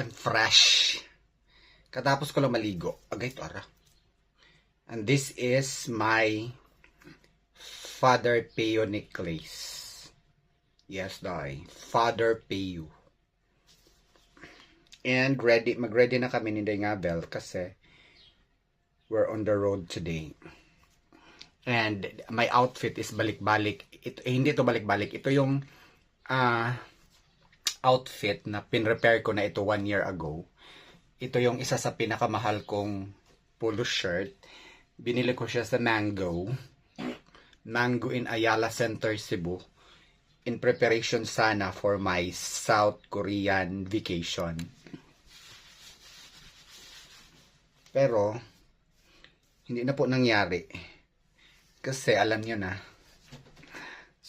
I'm fresh. Katapos ko lang maligo. Agay to ara. And this is my Father Peo necklace. Yes, dai. Father Peo. And ready, mag-ready na kami ni Ngabel kasi we're on the road today. And my outfit is balik-balik. Ito, eh, hindi to balik-balik. Ito yung ah outfit na pin-repair ko na ito one year ago. Ito yung isa sa pinakamahal kong polo shirt. Binili ko siya sa Mango. Mango in Ayala Center, Cebu. In preparation sana for my South Korean vacation. Pero, hindi na po nangyari. Kasi alam nyo na,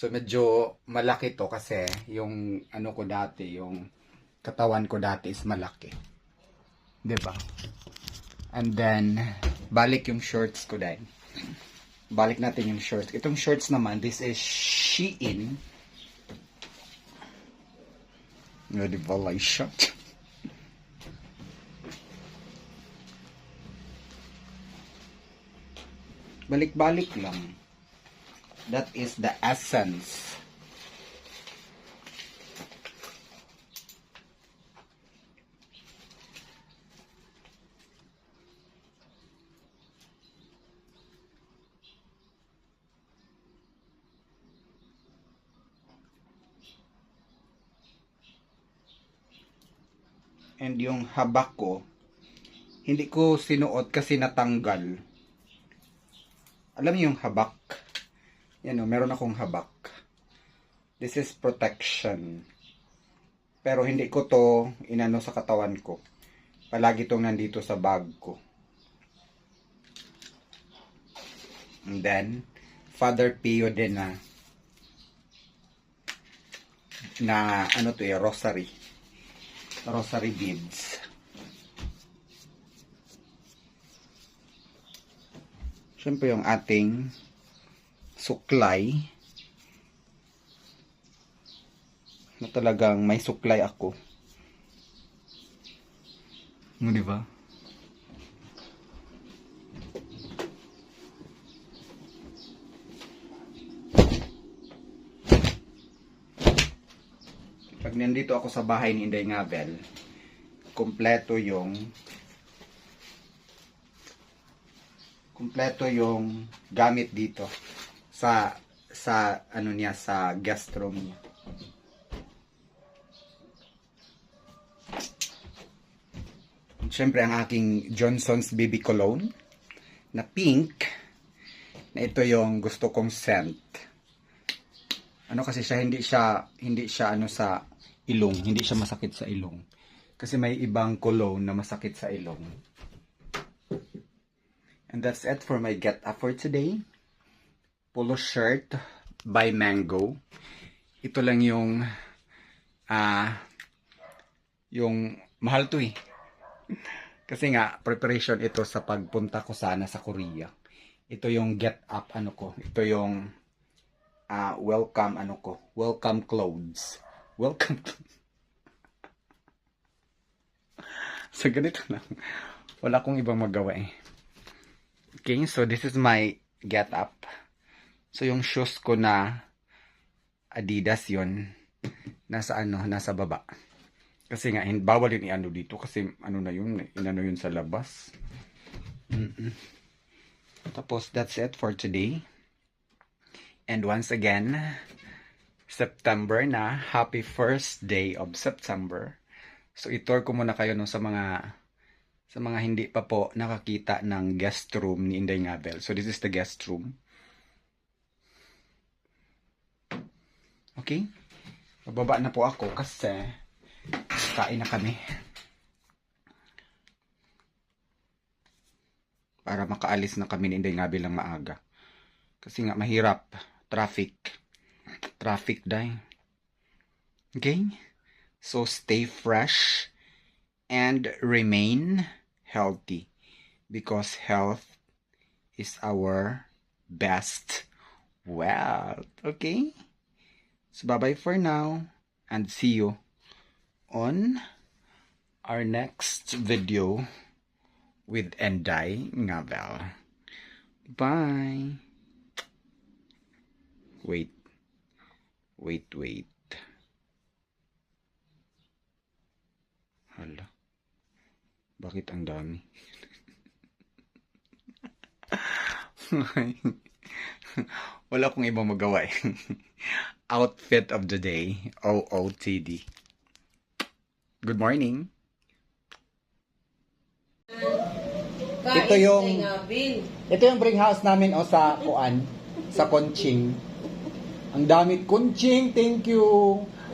So medyo malaki to kasi yung ano ko dati, yung katawan ko dati is malaki. 'Di ba? And then balik yung shorts ko din. Balik natin yung shorts. Itong shorts naman, this is Shein. Nga di ba like shot? Balik-balik lang. That is the essence. And yung habak ko, hindi ko sinuot kasi natanggal. Alam niyo yung habak? Yan o, meron akong habak. This is protection. Pero hindi ko to inano sa katawan ko. Palagi tong nandito sa bag ko. And then, Father Pio din na na ano to eh, rosary. Rosary beads. Siyempre yung ating suklay na talagang may suklay ako. Mo di ba? Pag nandito ako sa bahay ni Inday Ngabel, kompleto yung kompleto yung gamit dito sa sa ano niya sa guest room niya. Siyempre ang aking Johnson's BB Cologne na pink na ito yung gusto kong scent. Ano kasi siya hindi siya hindi siya ano sa ilong, hindi siya masakit sa ilong. Kasi may ibang cologne na masakit sa ilong. And that's it for my get up for today. Polo shirt by Mango. Ito lang yung ah yung mahal to eh. Kasi nga preparation ito sa pagpunta ko sana sa Korea. Ito yung get up ano ko. Ito yung ah welcome ano ko. Welcome clothes. Welcome So ganito lang. Wala akong ibang magawa eh. Okay, so this is my get up. So yung shoes ko na Adidas yon nasa ano, nasa baba. Kasi nga, hin- bawal yun i-ano dito kasi ano na yun, inano yun sa labas. Mm-mm. Tapos that's it for today. And once again, September na. Happy first day of September. So itor ko muna kayo no sa mga sa mga hindi pa po nakakita ng guest room ni Inday Ngabel. So this is the guest room. Okay? Bababa na po ako kasi kain na kami. Para makaalis na kami ni Inday Ngabel ng maaga. Kasi nga mahirap. Traffic. Traffic day. Okay? So stay fresh and remain healthy because health is our best wealth. Okay? So bye bye for now and see you on our next video with Enday Ngabel. Bye. Wait. Wait, wait. Hala. Bakit ang dami? Wala akong ibang magawa eh. Outfit of the day. OOTD. Good morning. Ito yung- Ito yung bring house namin o sa kuan, sa Konching. Ang dami Konching, thank you.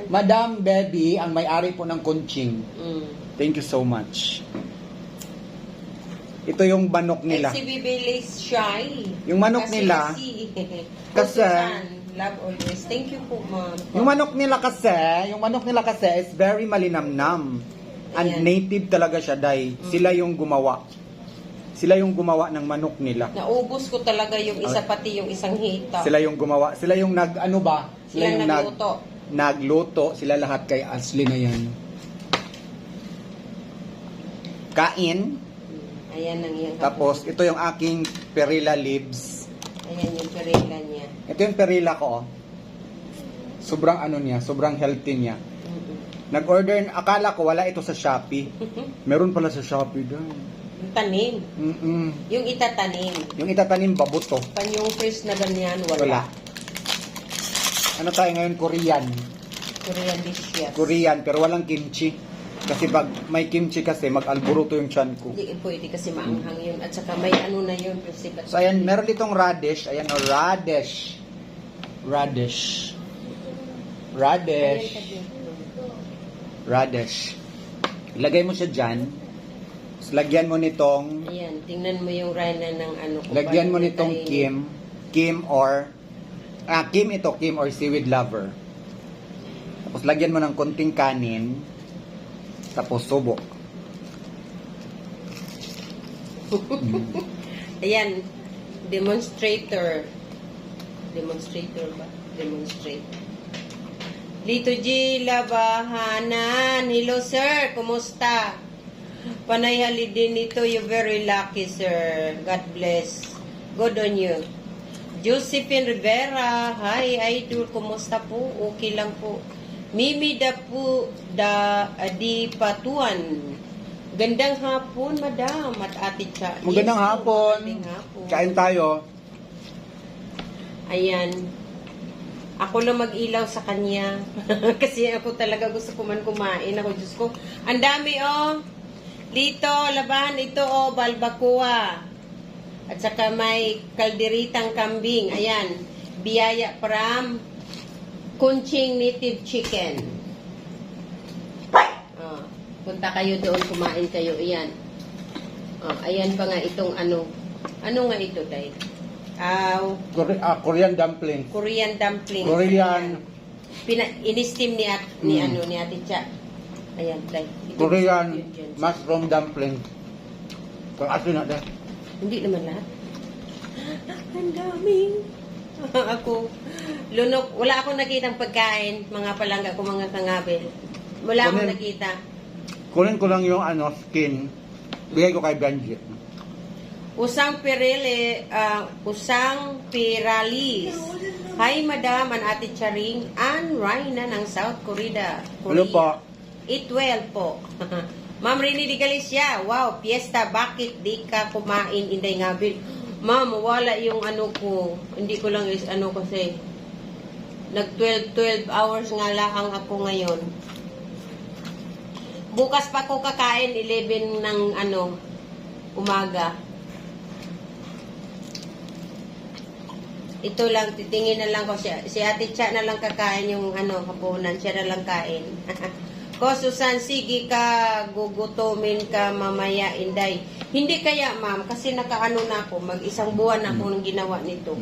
Madam Baby, ang may-ari po ng Konching. Mm. Thank you so much. Ito yung manok nila. Si Bibilis Shy. Yung manok Kasi nila, si- kasi- love always. Thank you po, ma'am. Yung manok nila kasi, yung manok nila kasi is very malinamnam. And Ayan. native talaga siya, Day. Sila yung gumawa. Sila yung gumawa ng manok nila. Naubos ko talaga yung isa pati yung isang hita. Sila yung gumawa. Sila yung nag, ano ba? Sila yung nag- nagluto. nagluto. Sila lahat kay Ashley na yan. Kain. Mm, Ayan ang iyang Tapos, ito yung aking perilla leaves. Ayan yung perila niya. Ito yung perilla ko, oh. Sobrang ano niya, sobrang healthy niya. Nag-order, akala ko wala ito sa Shopee. Meron pala sa Shopee daw. Yung tanim. Mm-mm. Yung itatanim. Yung itatanim babuto. Pan yung first na ganyan, wala. Wala. Ano tayo ngayon? Korean. Korean dishes. Korean, pero walang kimchi. Kasi pag may kimchi kasi, mag-alburuto yung chan ko. Hindi pwede kasi maanghang yun. At saka may ano na yun. Kasi So, ayan, meron ditong radish. Ayan, oh, radish. Radish. Radish. Radish. Ilagay mo siya dyan. Tapos, lagyan mo nitong, Ayan, tingnan mo yung rana ng ano. lagyan mo nitong tayo- kim. Kim or, ah, kim ito, kim or seaweed lover. Tapos, lagyan mo ng konting kanin. Tapos, subok. Ayan, demonstrator. Demonstrator ba? Demonstrate. Lito G. Labahanan. Hello, sir. Kumusta? Panay halidin nito. You're very lucky, sir. God bless. Good on you. Josephine Rivera. Hi, idol. Kumusta po? Okay lang po. Mimi da po da di patuan. Gandang hapon, madam. At ate Cha. Magandang hapon. magandang hapon. Kain tayo. Ayan. Ako lang mag-ilaw sa kanya. Kasi ako talaga gusto ko man kumain. Ako, Diyos ko. Ang dami, oh. Dito, labahan ito, oh, balbacoa. At saka may kalderitang kambing. Ayan. Biyaya from Kunching Native Chicken. Oh, punta kayo doon, kumain kayo. Ayan. Oh, ayan pa nga itong ano. Ano nga ito, Day? Ah, Kore- ah, Korean dumpling. Korean dumpling. Korean. Pina, in-steam ni, at, ni Mm. ano ni Ate Cha. Ayan, tay. Ito Korean yun dyan. mushroom dumpling. Kung ato na dahil. Hindi naman lahat. Ang daming. ako, lunok, wala akong nakitang pagkain, mga palangga ko, mga kangabel. Wala akong Kunin. nakita. Kunin ko lang yung ano, skin. Bigay ko kay Benji. Usang Pirele, ah, Usang Piralis. Hi, Madam, and Ate Charing, and Raina ng South Korea. Hello po. Eat well po. Ma'am Rini Di Galicia, wow, piyesta, bakit di ka kumain inday ngabil? Ma'am, wala yung ano ko, hindi ko lang is ano kasi, nag 12, 12 hours nga lang ako ngayon. Bukas pa ko kakain 11 ng ano, umaga. Ito lang, titingin na lang ko siya. Si Ate Cha na lang kakain yung ano, hapunan. Siya na lang kain. ko, Susan, sige ka, gugutomin ka mamaya, Inday. Hindi kaya, ma'am, kasi nakaano na ako, mag-isang buwan na ako nang ginawa nito.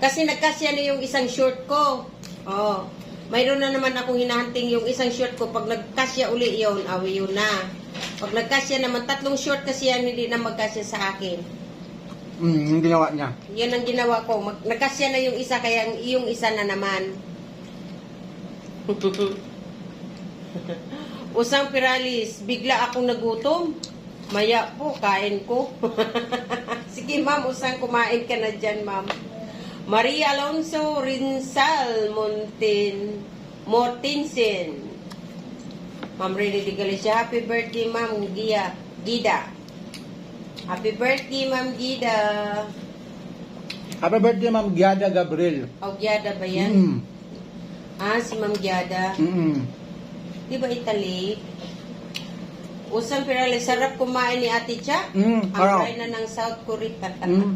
Kasi nagkasya na yung isang short ko. Oh, mayroon na naman akong hinahanting yung isang short ko. Pag nagkasya uli yun, awi yun na. Pag nagkasya naman, tatlong short kasi yan, hindi na magkasya sa akin. Mm, yung ginawa niya. Yan ang ginawa ko. Mag, nagkasya na yung isa, kaya yung isa na naman. Usang piralis, bigla akong nagutom. Maya po, kain ko. Sige ma'am, usang kumain ka na dyan ma'am. Maria Alonso Rinsal Montin Mortensen. Ma'am Rene de Galicia, happy birthday ma'am Gia, Gida. Happy birthday ma'am Gida. Happy birthday, Ma'am Giada Gabriel. O Giada ba yan? Mm. Ah, si ma'am Giada. Mm. Di ba Italy? Usang pirali, sarap kumain ni Ate Cha. Mm. Ang fry na ng South Korea. Mm.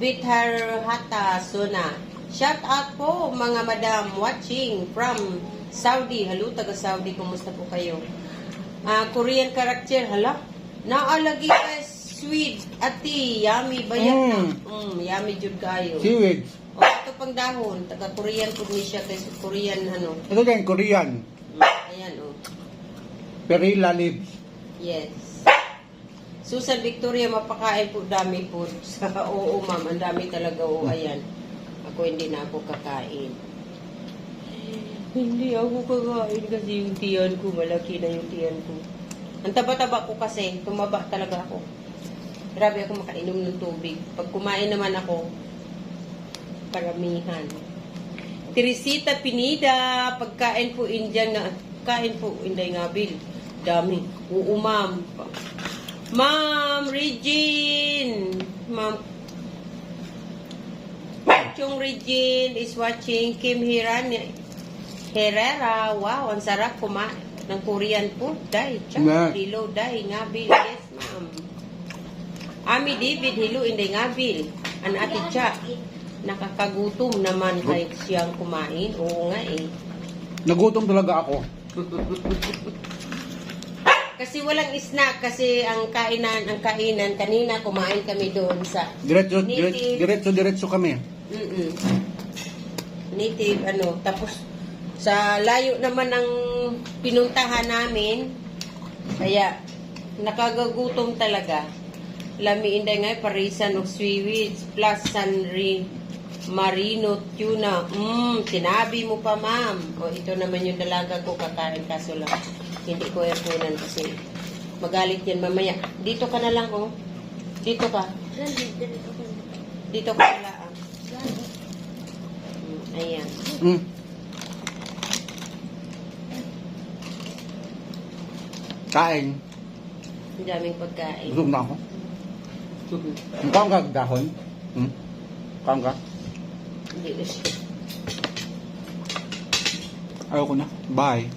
Bithar Hata Suna. Shout out po mga madam watching from Saudi. Hello, taga Saudi. Kumusta po kayo? Ah, Korean character. Hala? Naalagi ka sweet. Ati, yummy ba yan? Mm. Mm, yummy jud kayo. Seaweed. O, ito pang dahon. Taga Korean po ni siya. Kasi Korean ano. Ito din, Korean. Ayan, oh. Perilla leaves. Yes. Susan Victoria, mapakain po dami po. Sa, oo, ma'am. Ang dami talaga. Oo, ayan. Ako hindi na ako kakain. Hindi ako kakain kasi yung tiyan ko, malaki na yung tiyan ko. Ang taba-taba ko kasi, tumaba talaga ako. Grabe ako makainom ng tubig. Pag kumain naman ako, paramihan. Teresita Pinida, pagkain po Indian nga, kain po Inday Ngabil. Dami. Oo, ma'am. Ma'am Regine, ma'am Chung Regine is watching Kim Hiran Herrera. Wow, ang sarap kumain ng Korean food. Day, chak, hello, day, ngabil. Yes, ma'am. Ami David, hello, inday ngabil. An ati cha, nakakagutom naman kay siyang kumain. Oo nga eh. Nagutom talaga ako. Kasi walang snack kasi ang kainan, ang kainan kanina kumain kami doon sa Diretso, Native. diretso, diretso, kami. mm native ano tapos sa layo naman ng pinuntahan namin kaya nakagagutom talaga lami inday nga parisan og seaweeds plus sanri marino tuna. Mm sinabi mo pa ma'am. O ito naman yung dalaga ko kakain kaso lang. Hindi ko yapunan kasi magalit yan mamaya. Dito ka na lang oh. Dito ka. Dito ka na lang Mm, ayan. Mm. Kain. ang daming pagkain. Busog na ako. Kaon ka dahon? Hmm? Kaon ka? hindi na siya Ayoko na. Bye.